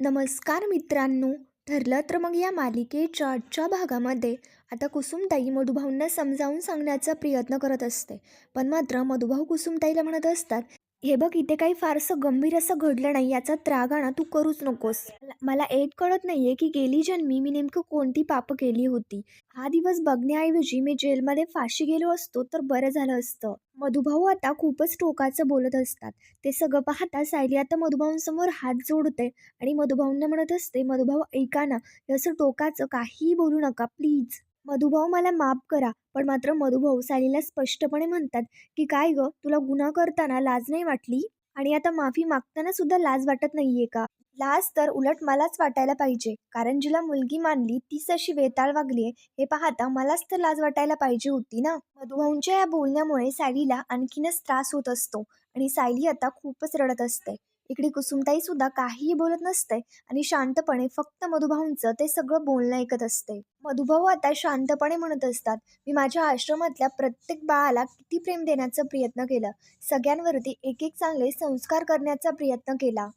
नमस्कार मित्रांनो ठरलं तर मग या मालिकेच्या आजच्या भागामध्ये. आता कुसुमताई मधुभाऊंना समजावून सांगण्याचा प्रयत्न करत असते. पण मात्र मधुभाऊ कुसुमताईला म्हणत असतात हे बघ इथे काही फारसं गंभीर असं घडलं नाही याचा त्रागाणा तू करूच नकोस. मला- एक कळत नाहीये की गेली जन्मी मी नेमकं कोणती पापं केली होती. हा दिवस बघण्याऐवजी मी जेलमध्ये फाशी गेलो असतो तर बरं झालं असतं. मधुभाऊ आता खूपच टोकाचं बोलत असतात. ते सगळं पाहता सायली आता मधुभाऊंसमोर हात जोडते आणि मधुभाऊंना म्हणत असते मधुभाऊ ऐका ना हे असं टोकाचं काहीही बोलू नका प्लीज. मधुभाऊ मला माफ करा पण मात्र मधुभाऊ सालीला स्पष्टपणे म्हणतात की काय ग तुला गुन्हा करताना लाज नाही वाटली? आणि आता माफी मागताना सुद्धा लाज वाटत नाहीये का? लाज तर उलट मलाच वाटायला पाहिजे कारण जिला मुलगी मानली तीच अशी वेताळ वागलीये हे पाहता मलाच तर लाज वाटायला पाहिजे होती ना? मधुभाऊंच्या या बोलण्यामुळे सायलीला आणखीनच त्रास होत असतो आणि सायली आता खूपच रडत असते. इकडे कुसुमताई सुद्धा काहीही बोलत नसते आणि शांतपणे फक्त मधुभाऊंचं ते सगळं बोलणं ऐकत असते. मधुभाऊ आता शांतपणे म्हणत असतात मी माझ्या आश्रमातल्या प्रत्येक बाळाला किती प्रेम देण्याचा प्रयत्न केला. सगळ्यांवरती एक एक चांगले संस्कार करण्याचा प्रयत्न केला.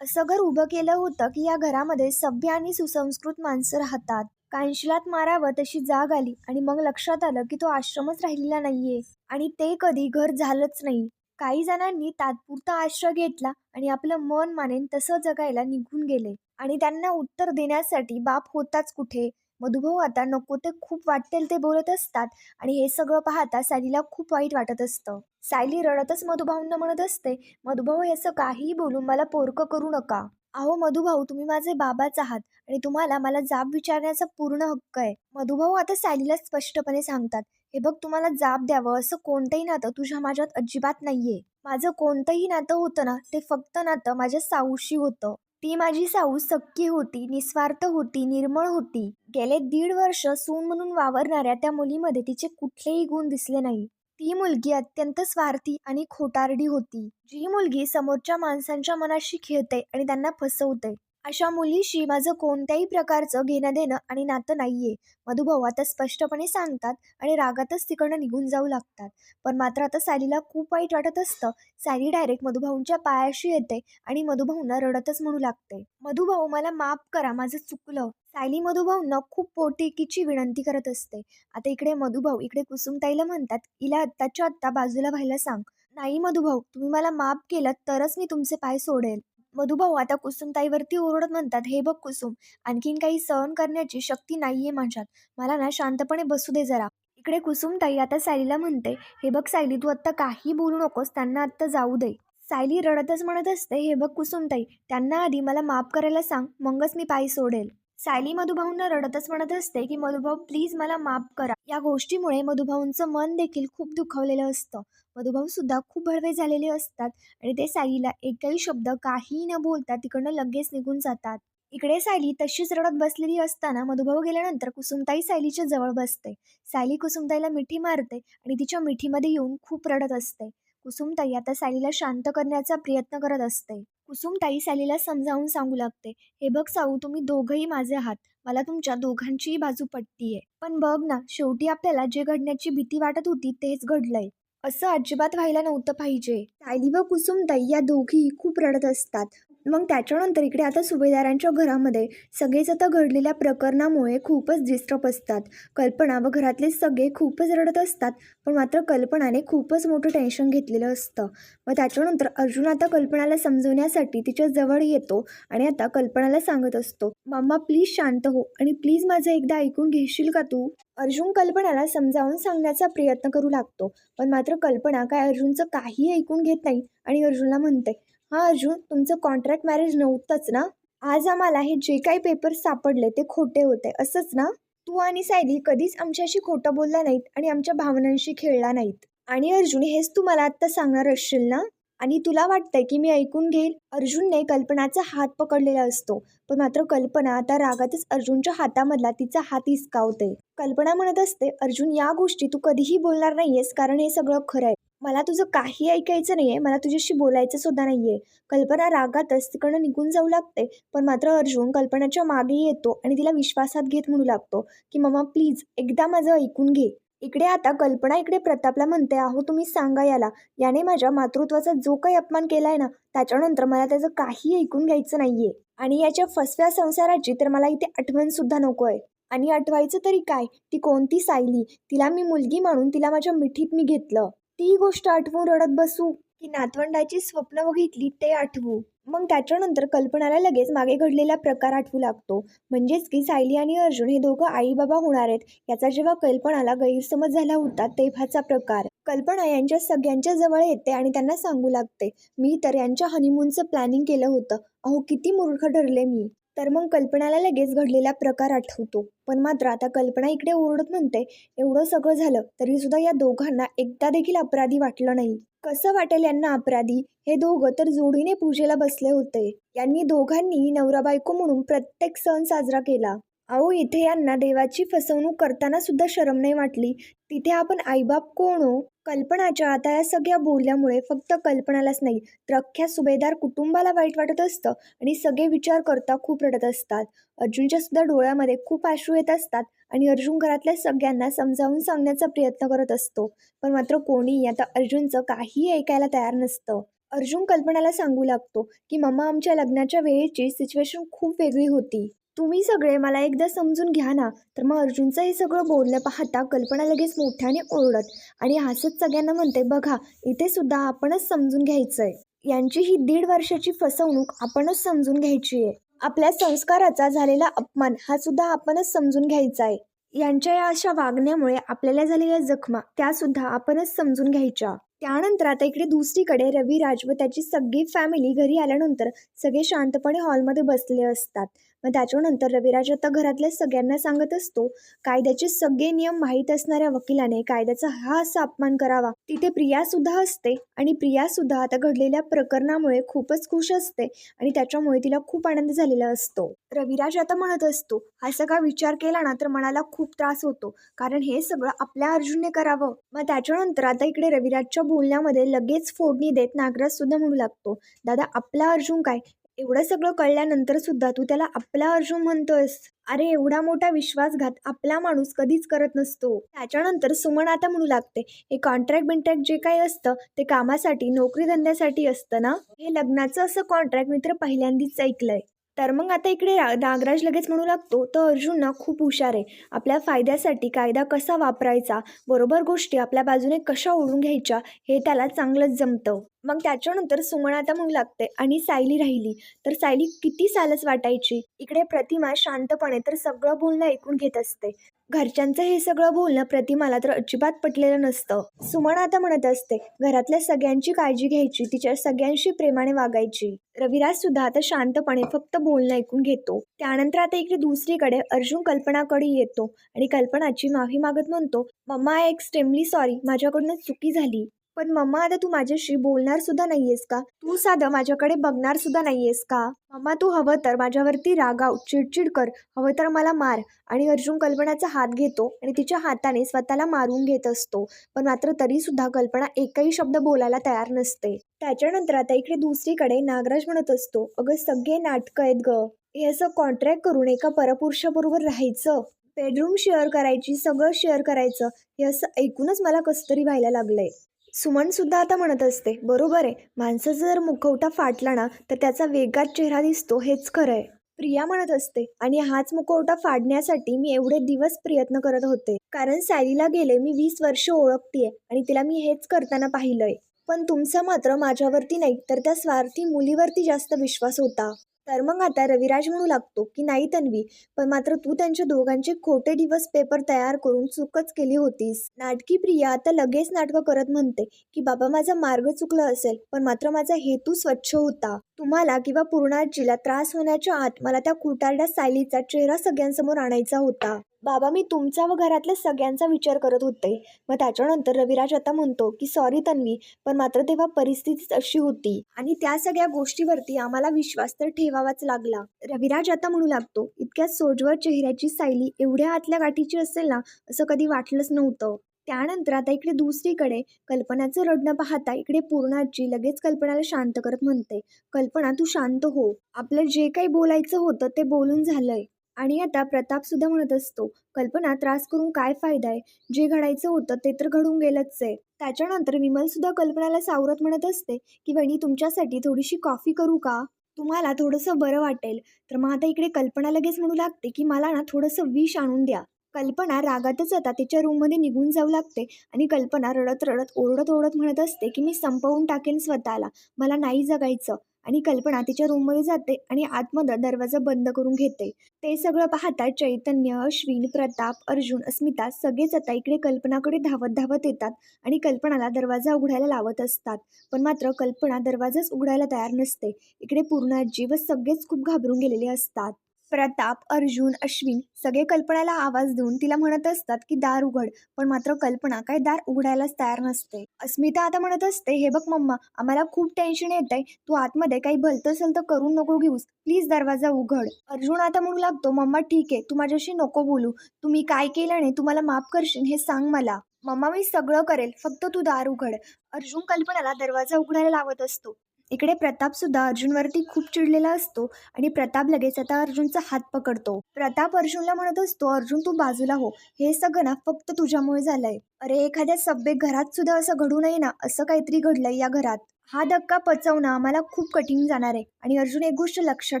असं घर उभं केलं होतं की या घरामध्ये सभ्य आणि सुसंस्कृत माणसं राहतात. कांशिलात मारावं तशी जाग आली आणि मग लक्षात आलं की तो आश्रमच राहिलेला नाहीये. आणि ते कधी घर झालंच नाही. काही जणांनी तात्पुरता आश्रय घेतला आणि आपलं मन मानेन तसं जगायला निघून गेले. आणि त्यांना उत्तर देण्यासाठी बाप होताच कुठे? मधुभाऊ आता नको ते खूप वाटेल ते बोलत असतात आणि हे सगळं पाहता सायलीला खूप वाईट वाटत असतं. सायली रडतच मधुभाऊंना म्हणत असते मधुभाऊ हे असं काहीही बोलून मला पोरकं करू नका. अहो मधुभाऊ तुम्ही माझे बाबाच आहात आणि तुम्हाला मला जाब विचारण्याचा पूर्ण हक्क आहे. मधुभाऊ आता सायलीला स्पष्टपणे सांगतात हे बघ तुम्हाला जाब द्यावं असं कोणतंही नातं तुझ्या माझ्यात अजिबात नाहीये. माझं कोणतंही नातं होतं ना ते फक्त नातं माझ्या साऊशी होतं. ती माझी साऊ सक्की होती निस्वार्थ होती निर्मळ होती. गेले दीड वर्ष सून म्हणून वावरणाऱ्या त्या मुलीमध्ये तिचे कुठलेही गुण दिसले नाही. ती मुलगी अत्यंत स्वार्थी आणि खोटारडी होती. जी मुलगी समोरच्या माणसांच्या मनाशी खेळते आणि त्यांना फसवते. अशा मुलीशी माझं कोणत्याही प्रकारचं घेणं देणं आणि नातं नाही आहे मधुभाऊ आता स्पष्टपणे सांगतात आणि रागातच तिकडनं निघून जाऊ लागतात. पण मात्र आता सालीला खूप वाईट वाटत असतं. साली डायरेक्ट मधुभाऊंच्या पायाशी येते आणि मधुभाऊंना रडतच म्हणू लागते. मधुभाऊ मला माफ करा माझं चुकलं. सायली मधुभाऊंना खूप पोटीकीची विनंती करत असते. आता इकडे मधुभाऊ इकडे कुसुमताईला म्हणतात हिला आत्ताच्या आत्ता बाजूला व्हायला सांग. नाही मधुभाऊ तुम्ही मला माफ केलं तरच मी तुमचे पाय सोडेल. मधुभाऊ आता कुसुमताईवरती ओरडत म्हणतात हे बघ कुसुम आणखीन काही सहन करण्याची शक्ती नाहीये माझ्यात. मला ना शांतपणे बसू दे जरा. इकडे कुसुमताई आता सायलीला म्हणते हे बघ सायली तू आत्ता काही बोलू नकोस त्यांना आत्ता जाऊ दे. सायली रडतच म्हणत असते हे बघ कुसुमताई त्यांना आधी मला माफ करायला सांग मगच मी पायी सोडेल. सायली मधुभाऊंना रडतच म्हणत असते की मधुभाऊ प्लीज मला माफ करा. या गोष्टीमुळे मधुभाऊंचं मन देखील खूप दुखावलेलं असतं. मधुभाऊ सुद्धा खूप भडवे झालेले असतात आणि ते सायलीला एकही शब्द काही न बोलता तिकडनं लगेच निघून जातात. इकडे सायली तशीच रडत बसलेली असताना मधुभाऊ गेल्यानंतर कुसुमताई सायलीच्या जवळ बसते. सायली कुसुमताईला मिठी मारते आणि तिच्या मिठीमध्ये येऊन खूप रडत असते. कुसुमताई आता सायलीला शांत करण्याचा प्रयत्न करत असते. कुसुमताई सायलीला समजावून सांगू लागते हे बघ साऊ तुम्ही दोघंही माझे आहात. मला तुमच्या दोघांचीही बाजू पटतीये. पण बघ ना शेवटी आपल्याला जे घडण्याची भीती वाटत होती तेच घडलंय. असं अजिबात व्हायला नव्हतं पाहिजे. सायली व कुसुमताई या दोघी खूप रडत असतात. मग त्याच्यानंतर इकडे आता सुभेदारांच्या घरामध्ये सगळेच आता घडलेल्या प्रकरणामुळे खूपच डिस्टर्ब असतात. कल्पना व घरातले सगळे खूपच रडत असतात पण मात्र कल्पनाने खूपच मोठं टेन्शन घेतलेलं असतं. मग त्याच्यानंतर अर्जुन आता कल्पनाला समजवण्यासाठी तिच्या जवळ येतो आणि आता कल्पनाला सांगत असतो मामा प्लीज शांत हो आणि प्लीज माझं एकदा ऐकून घेशील का तू? अर्जुन कल्पनाला समजावून सांगण्याचा प्रयत्न करू लागतो पण मात्र कल्पना काय अर्जुनचं काही ऐकून घेत नाही आणि अर्जुनला म्हणते हा अर्जुन तुमचं कॉन्ट्रॅक्ट मॅरेज नव्हतंच ना? आज आम्हाला हे जे काही पेपर्स सापडले ते खोटे होते असंच ना? तू आणि सायली कधीच आमच्याशी खोटं बोलला नाहीत आणि आमच्या भावनांशी खेळला नाहीत. आणि अर्जुन हेच तू मला आत्ता सांगणार असशील ना? आणि तुला वाटतंय की मी ऐकून घेईल अर्जुनने कल्पनाचा हात पकडलेला असतो. पण मात्र कल्पना आता रागातच अर्जुनच्या हातामधला तिचा हात हिसकावते. कल्पना म्हणत असते अर्जुन या गोष्टी तू कधीही बोलणार नाहीयेस कारण हे सगळं खरं आहे. मला तुझं काही ऐकायचं नाहीये मला तुझ्याशी बोलायचं सुद्धा नाहीये. कल्पना रागातच तिकडनं निघून जाऊ लागते पण मात्र अर्जुन कल्पनाच्या मागे येतो आणि तिला विश्वासात घेत म्हणू लागतो की मम्मा प्लीज एकदा माझं ऐकून घे. इकडे आता कल्पना इकडे प्रतापला म्हणते अहो तुम्ही सांगा याला. याने माझ्या मातृत्वाचा जो काही अपमान केलाय ना त्याच्यानंतर मला त्याचं काही ऐकून घ्यायचं नाहीये. आणि याच्या फसव्या संसाराची तर मला इथे आठवण सुद्धा नको आहे. आणि आठवायचं तरी काय? ती कोणती सायली? तिला मी मुलगी म्हणून तिला माझ्या मिठीत मी घेतलं. ती गोष्ट आठवून रडत बसू की नातवंडाची स्वप्न बघितली ते आठवू. मग त्याच्यानंतर कल्पनाला लगेच मागे घडलेला प्रकार आठवू लागतो. म्हणजेच की सायली आणि अर्जुन हे दोघं आई बाबा होणार आहेत याचा जेव्हा कल्पनाला गैरसमज झाला होता तेव्हाचा प्रकार. कल्पना यांच्या सगळ्यांच्या जवळ येते आणि त्यांना सांगू लागते मी तर यांच्या हनीमूनचं प्लॅनिंग केलं होतं. अहो किती मूर्ख ठरले मी. तर मग कल्पनाला लगेच घडलेला प्रकार आठवतो. पण मात्र आता कल्पना इकडे ओरडत म्हणते एवढं सगळं झालं तरी सुद्धा या दोघांना एकदा देखील अपराधी वाटलं नाही. कसं वाटेल यांना अपराधी? हे दोघं तर जोडीने पूजेला बसले होते. यांनी दोघांनी नवरा बायको म्हणून प्रत्येक सण साजरा केला. अहो इथे यांना देवाची फसवणूक करताना सुद्धा शरम नाही वाटली. तिथे आपण आईबाप कोण हो? कल्पनाच्या आता या सगळ्या बोलल्यामुळे फक्त कल्पनालाच नाही तर अख्ख्या सुभेदार कुटुंबाला वाईट वाटत असतं आणि सगळे विचार करता खूप रडत असतात. अर्जुनच्या सुद्धा डोळ्यामध्ये खूप आश्रू येत असतात आणि अर्जुन घरातल्या सगळ्यांना समजावून सांगण्याचा प्रयत्न करत असतो. पण मात्र कोणी आता अर्जुनचं काहीही ऐकायला तयार नसतं. अर्जुन कल्पनाला सांगू लागतो की मम्मा आमच्या लग्नाच्या वेळेची सिच्युएशन खूप वेगळी होती. तुम्ही सगळे मला एकदा समजून घ्या ना. तर मग अर्जुनचं हे सगळं बोलणं पाहता कल्पना लगेच मोठ्याने ओरडत आणि हसत सगळ्यांना म्हणते बघा इथे सुद्धा आपणच समजून घ्यायचं आहे यांची ही दीड वर्षाची फसवणूक आपणच समजून घ्यायची आहे आपल्या संस्काराचा झालेला अपमान हा सुद्धा आपणच समजून घ्यायचा आहे यांच्या या अशा वागण्यामुळे आपल्याला झालेल्या जखमा त्यासुद्धा आपणच समजून घ्यायच्या. त्यानंतर आता इकडे दुसरीकडे रविराज व त्याची सगळी फॅमिली घरी आल्यानंतर सगळे शांतपणे हॉलमध्ये बसले असतात. मग त्याच्यानंतर रविराज आता घरातल्या सगळ्यांना सांगत असतो कायद्याचे सगळे नियम माहीत असणाऱ्या वकिलाने कायद्याचा हा असा अपमान करावा. तिथे प्रिया सुद्धा असते आणि प्रिया सुद्धा आता घडलेल्या प्रकरणामुळे खूपच खुश असते आणि त्याच्यामुळे तिला खूप आनंद झालेला असतो. रविराज आता म्हणत असतो हा सगळा विचार केला ना तर मनाला खूप त्रास होतो कारण हे सगळं आपल्या अर्जुनने करावं. मग त्याच्यानंतर आता इकडे रविराजच्या बोलण्यामध्ये लगेच फोडणी देत नागराज सुद्धा म्हणू लागतो दादा आपला अर्जुन काय? एवढं सगळं कळल्यानंतर सुद्धा तू त्याला आपला अर्जुन म्हणतोयस? अरे एवढा मोठा विश्वासघात आपला माणूस कधीच करत नसतो. त्याच्यानंतर सुमन आता म्हणू लागते हे कॉन्ट्रॅक्ट बिंट्रॅक्ट जे काही असतं ते कामासाठी नोकरी धंद्यासाठी असतं ना? हे लग्नाचं असं कॉन्ट्रॅक्ट मी तर पहिल्यांदाच ऐकलंय. तर मग आता इकडे नागराज लगेच म्हणू लागतो तर अर्जुन ना खूप हुशार आहे. आपल्या फायद्यासाठी कायदा कसा वापरायचा? बरोबर गोष्टी आपल्या बाजूने कशा ओढून घ्यायच्या? हे त्याला चांगलंच जमतं. मग त्याच्यानंतर सुमन आता म्हणू लागते आणि सायली राहिली. तर सायली किती सालच वाटायची? इकडे प्रतिमा शांतपणे तर सगळं बोलणं ऐकून घेत असते. घरच्यांचं हे सगळं बोलणं प्रतिमाला तर अजिबात पटलेलं नसतं. सुमन आता म्हणत असते घरातल्या सगळ्यांची काळजी घ्यायची तिच्या सगळ्यांशी प्रेमाने वागायची. रविराज सुद्धा आता शांतपणे फक्त बोलणं ऐकून घेतो. त्यानंतर आता इकडे दुसरीकडे अर्जुन कल्पनाकडे येतो आणि कल्पनाची माफी मागत म्हणतो मम्मा आय एक्स्ट्रीमली सॉरी माझ्याकडून चुकी झाली. पण मम्मा आता तू माझ्याशी बोलणार सुद्धा नाहीयेस का? तू साधं माझ्याकडे बघणार सुद्धा नाहीयेस का? मम्मा तू हवं तर माझ्यावरती रागाव चिडचिड कर. हवं तर मला मार. आणि अर्जुन कल्पनाचा हात घेतो आणि तिच्या हाताने स्वतःला मारून घेत असतो. पण मात्र तरी सुद्धा कल्पना एकही शब्द बोलायला तयार नसते. त्याच्यानंतर आता इकडे दुसरीकडे नागराज म्हणत असतो अगं सगळे नाटकं आहेत ग. हे असं कॉन्ट्रॅक्ट करून एका परपुरुषाबरोबर राहायचं? बेडरूम शेअर करायची सगळं शेअर करायचं? हे असं ऐकूनच मला कसं तरी व्हायला लागलंय. सुमन सुद्धा आता म्हणत असते बरोबर आहे माणसाचा जर मुखवटा फाटला ना तर त्याचा वेगात चेहरा दिसतो हेच खरं आहे. प्रिया म्हणत असते आणि हाच मुखवटा फाडण्यासाठी मी एवढे दिवस प्रयत्न करत होते कारण सायलीला गेले मी वीस वर्ष ओळखतीये आणि तिला मी हेच करताना पाहिलंय. पण तुमचा मात्र माझ्यावरती नाही तर त्या स्वार्थी मुलीवरती जास्त विश्वास होता. तर मग आता रविराज म्हणू लागतो की नाही तन्वी पण मात्र तू त्यांच्या दोघांचे खोटे दिवस पेपर तयार करून चूकच केली होतीस. नाटकी प्रिया आता लगेच नाटकं करत म्हणते की बाबा माझा मार्ग चुकला असेल पण मात्र माझा हेतू स्वच्छ होता. तुम्हाला किंवा पूर्णाजीला त्रास होण्याच्या आत मला त्या खुटारड्या सायलीचा चेहरा सगळ्यांसमोर आणायचा होता. बाबा मी तुमचा व घरातल्या सगळ्यांचा विचार करत होते. मग त्याच्यानंतर रविराज आता म्हणतो की सॉरी तन्वी पण मात्र तेव्हा परिस्थितीच अशी होती आणि त्या सगळ्या गोष्टीवरती आम्हाला विश्वास तर ठेवावाच लागला. रविराज आता म्हणू लागतो इतक्या सोजवर चेहऱ्याची सायली एवढ्या आतल्या गाठीची असेल ना असं कधी वाटलंच नव्हतं. त्यानंतर आता इकडे दुसरीकडे कल्पनाचं रडणं पाहता इकडे पूर्णाची लगेच कल्पनाला शांत करत म्हणते कल्पना तू शांत हो. आपलं जे काही बोलायचं होतं ते बोलून झालंय. आणि आता प्रताप सुद्धा म्हणत असतो कल्पना त्रास करून काय फायदा आहे? जे घडायचं होतं ते तर घडून गेलंच आहे. त्याच्यानंतर विमल सुद्धा कल्पनाला सावरत म्हणत असते की वहिनी तुमच्यासाठी थोडीशी कॉफी करू का? तुम्हाला थोडंसं बरं वाटेल. तर मग आता इकडे कल्पना लगेच म्हणू लागते की मला ना थोडंसं विष आणून द्या. कल्पना रागातच जाता तिच्या रूममध्ये निघून जाऊ लागते आणि कल्पना रडत रडत ओरडत ओरडत म्हणत असते की मी संपवून टाकेन स्वतःला. मला नाही जगायचं. आणि कल्पना तिच्या रूममध्ये जाते आणि आतमध्ये दरवाजा बंद करून घेते. ते सगळं पाहता चैतन्य अश्विन प्रताप अर्जुन अस्मिता सगळेच आता इकडे कल्पनाकडे धावत धावत येतात आणि कल्पनाला दरवाजा उघडायला लावत असतात. पण मात्र कल्पना दरवाजाच उघडायला तयार नसते. इकडे पूर्णाजी व सगळेच खूप घाबरून गेलेले असतात. प्रताप अर्जुन अश्विन सगळे कल्पनाला आवाज देऊन तिला म्हणत असतात की दार उघड पण मात्र कल्पना काय दार उघडायलाच तयार नसते. अस्मिता आता म्हणत असते हे बघ मम्मा आम्हाला खूप टेन्शन येत आहे तू आतमध्ये काही भलतं तर करून नको घेऊस. प्लीज दरवाजा उघड. अर्जुन आता म्हणू लागतो मम्मा ठीक आहे. तू माझ्याशी नको बोलू. तुम्ही काय केलं नाही तुम्हाला माफ करशील हे सांग मला. मम्मा मी सगळं करेल. फक्त तू दार उघड. अर्जुन कल्पनाला दरवाजा उघडायला लावत असतो. इकडे प्रताप सुद्धा अर्जुनवरती खूप चिडलेला असतो आणि प्रताप लगेच आता अर्जुनचा हात पकडतो. प्रताप अर्जुनला म्हणत असतो अर्जुन तू बाजूला हो. हे सगळं ना फक्त तुझ्यामुळे झालंय. अरे एखाद्या सभ्य घरात सुद्धा असं घडू नये ना असं काहीतरी घडलंय या घरात. हा धक्का पचवणं आम्हाला खूप कठीण जाणार आहे. आणि अर्जुन एक गोष्ट लक्षात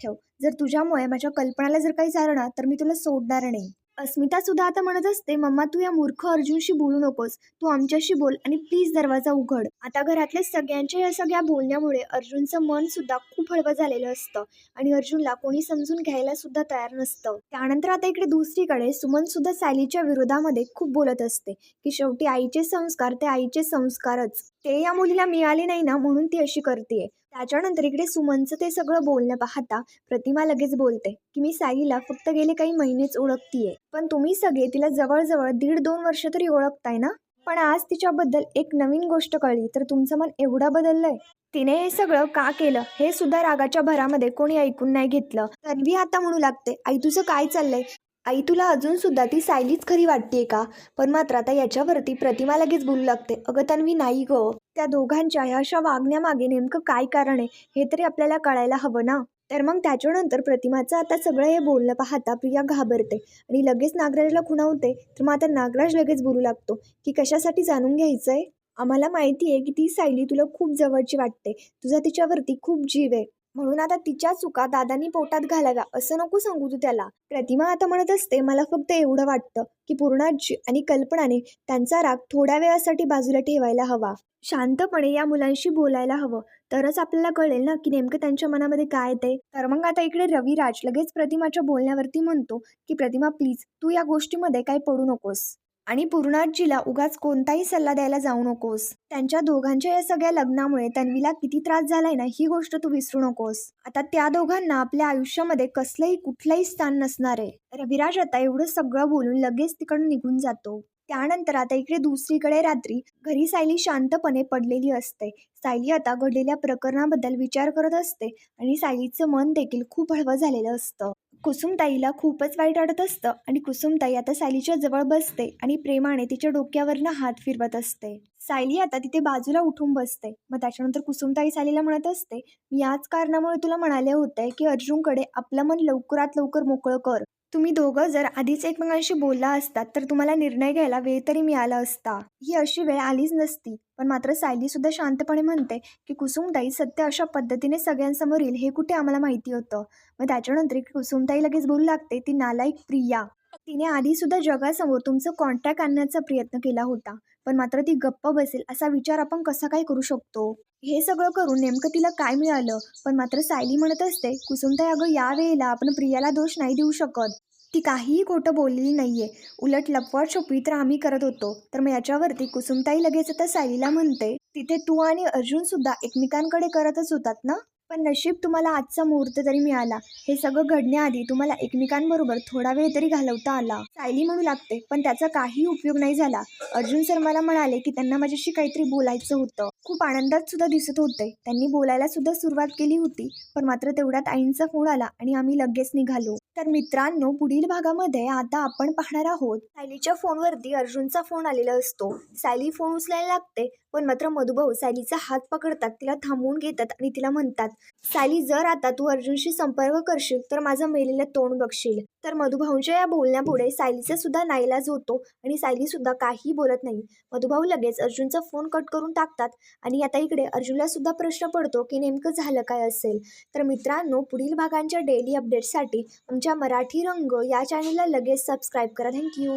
ठेव. जर तुझ्यामुळे माझ्या कल्पनाला जर काही झालं ना तर मी तुला सोडणार नाही. अस्मिता सुद्धा आता म्हणत असते मम्मा तू या मूर्ख अर्जुनशी बोलू नकोस. तू आमच्याशी बोल आणि प्लीज दरवाजा उघड. आता घरातल्या सगळ्यांच्या या सगळ्या बोलण्यामुळे अर्जुनचं मन सुद्धा खूप हळवं झालेलं असतं आणि अर्जुनला कोणी समजून घ्यायला सुद्धा तयार नसतं. त्यानंतर आता इकडे दुसरीकडे सुमन सुद्धा सायलीच्या विरोधामध्ये खूप बोलत असते की शेवटी आईचे संस्कार ते आईचे संस्कारच. ते या मुलीला मिळाले नाही ना म्हणून ती अशी करते त्याच्यानंतर इकडे सुमनचं ते सगळं बोलणं पाहता प्रतिमा लगेच बोलते की मी साईला फक्त गेले काही महिनेच ओळखतीये. पण तुम्ही सगळे तिला जवळजवळ दीड दोन वर्ष तरी ओळखताय ना? पण आज तिच्याबद्दल एक नवीन गोष्ट कळली तर तुमचं मन एवढं बदललंय. तिने हे सगळं का केलं हे सुद्धा रागाच्या भरामध्ये कोणी ऐकून नाही घेतलं. तन्वी आता म्हणू लागते आई तुझं काय चाललंय? आई तुला अजूनसुद्धा ती सायलीच खरी वाटते का? पण मात्र आता याच्यावरती प्रतिमा लगेच बोलू लागते. अगं तन्वी नाही ग. त्या दोघांच्या ह्या अशा वागण्यामागे नेमकं काय कारण आहे हे तरी आपल्याला कळायला हवं ना? तर मग त्याच्यानंतर प्रतिमाचं आता सगळं हे बोलणं पाहता प्रिया घाबरते आणि लगेच नागराजला खुणावते. तर मग आता नागराज लगेच बोलू लागतो की कशासाठी जाणून घ्यायचंय? आम्हाला माहिती आहे की ती सायली तुला खूप जवळची वाटते. तुझा तिच्यावरती खूप जीव आहे. म्हणून आता तिच्या चुका दादानी पोटात घालाव्या असं नको सांगू तू त्याला. प्रतिमा आता म्हणत असते मला फक्त एवढं वाटतं की पूर्णाजी आणि कल्पनाने त्यांचा राग थोड्या वेळासाठी बाजूला ठेवायला हवा. शांतपणे या मुलांशी बोलायला हवं. तरच आपल्याला कळेल ना की नेमकं त्यांच्या मनामध्ये काय येते तर मग आता इकडे रविराज लगेच प्रतिमाच्या बोलण्यावरती म्हणतो की प्रतिमा प्लीज तू या गोष्टीमध्ये काही पडू नकोस. आणि पूर्णाजीला उगाच कोणताही सल्ला द्यायला जाऊ नकोस. त्यांच्या दोघांच्या या सगळ्या लग्नामुळे तन्वीला किती त्रास झालाय ना ही गोष्ट तू विसरू नकोस. आता त्या दोघांना आपल्या आयुष्यामध्ये कसलंही कुठलंही स्थान नसणार आहे. रविराज आता एवढं सगळं बोलून लगेच तिकडून निघून जातो. त्यानंतर आता इकडे दुसरीकडे रात्री घरी सायली शांतपणे पडलेली असते. सायली आता घडलेल्या प्रकरणाबद्दल विचार करत असते आणि सायलीचं मन देखील खूप हळवं झालेलं असतं. कुसुमताईला खूपच वाईट वाटत असतं आणि कुसुमताई आता सायलीच्या जवळ बसते आणि प्रेमाने तिच्या डोक्यावरनं हात फिरवत असते. सायली आता तिथे बाजूला उठून बसते. मग त्याच्यानंतर कुसुमताई सायलीला म्हणत असते मी याच कारणामुळे तुला म्हणाले होते की अर्जुनकडे आपलं मन लवकरात लवकर मोकळं कर. तुम्ही दोघं जर आधीच एकमेकांशी बोलला असतात तर तुम्हाला निर्णय घ्यायला वेळ तरी मिळाला असता. ही अशी वेळ आलीच नसती. पण मात्र सायली सुद्धा शांतपणे म्हणते की कुसुमताई सत्य अशा पद्धतीने सगळ्यांसमोर येईल हे कुठे आम्हाला माहिती होतं? मग त्याच्यानंतर कुसुमताई लगेच बोलू लागते ती नालायक प्रिया. तिने आधीसुद्धा जगासमोर तुमचं कॉन्टॅक्ट आणण्याचा प्रयत्न केला होता. पण मात्र ती गप्प बसेल असा विचार आपण कसा काय करू शकतो? हे सगळं करून नेमकं तिला काय मिळालं? पण मात्र सायली म्हणत असते कुसुमताई अगं या वेळेला आपण प्रियाला दोष नाही देऊ शकत. ती काहीही खोटं बोललेली नाहीये. उलट लपवाट छोपी तर आम्ही करत होतो. तर मग याच्यावरती कुसुमताई लगेच आता सायलीला म्हणते तिथे तू आणि अर्जुन सुद्धा एकमेकांकडे करतच होतात ना? पण नशीब तुम्हाला आजचा मुहूर्त तरी मिळाला हे सगळं घडण्याआधी तुम्हाला एकमेकांबरोबर थोडा वेळ तरी घालवता आला. सायली म्हणू लागते पण त्याचा काही उपयोग नाही झाला. अर्जुन सर मला म्हणाले की त्यांना माझ्याशी काहीतरी बोलायचं होतं. खूप आनंदात सुद्धा दिसत होते. त्यांनी बोलायला सुद्धा सुरुवात केली होती पण मात्र तेवढ्यात आईंचा फोन आला आणि आम्ही लगेच निघालो. तर मित्रांनो पुढील भागामध्ये आता आपण पाहणार आहोत. सायलीच्या फोनवरती अर्जुनचा फोन आलेला असतो. सायली फोन उचलायला लागते पण मात्र मधुभाऊ सायलीचा हात पकडतात तिला थांबवून घेतात आणि तिला म्हणतात सायली जर आता तू अर्जुनशी संपर्क करशील तर माझं मेलेलं तोंड बघशील. तर मधुभाऊंच्या या बोलण्यापुढे सायलीचा सुद्धा नाईलाज होतो आणि सायली सुद्धा काही बोलत नाही. मधुभाऊ लगेच अर्जुनचा फोन कट करून टाकतात आणि आता इकडे अर्जुनला सुद्धा प्रश्न पडतो की नेमकं झालं काय असेल? तर मित्रांनो पुढील भागांच्या डेली अपडेट्ससाठी आमच्या मराठी रंग या चॅनलला लगेच सबस्क्राईब करा. थँक्यू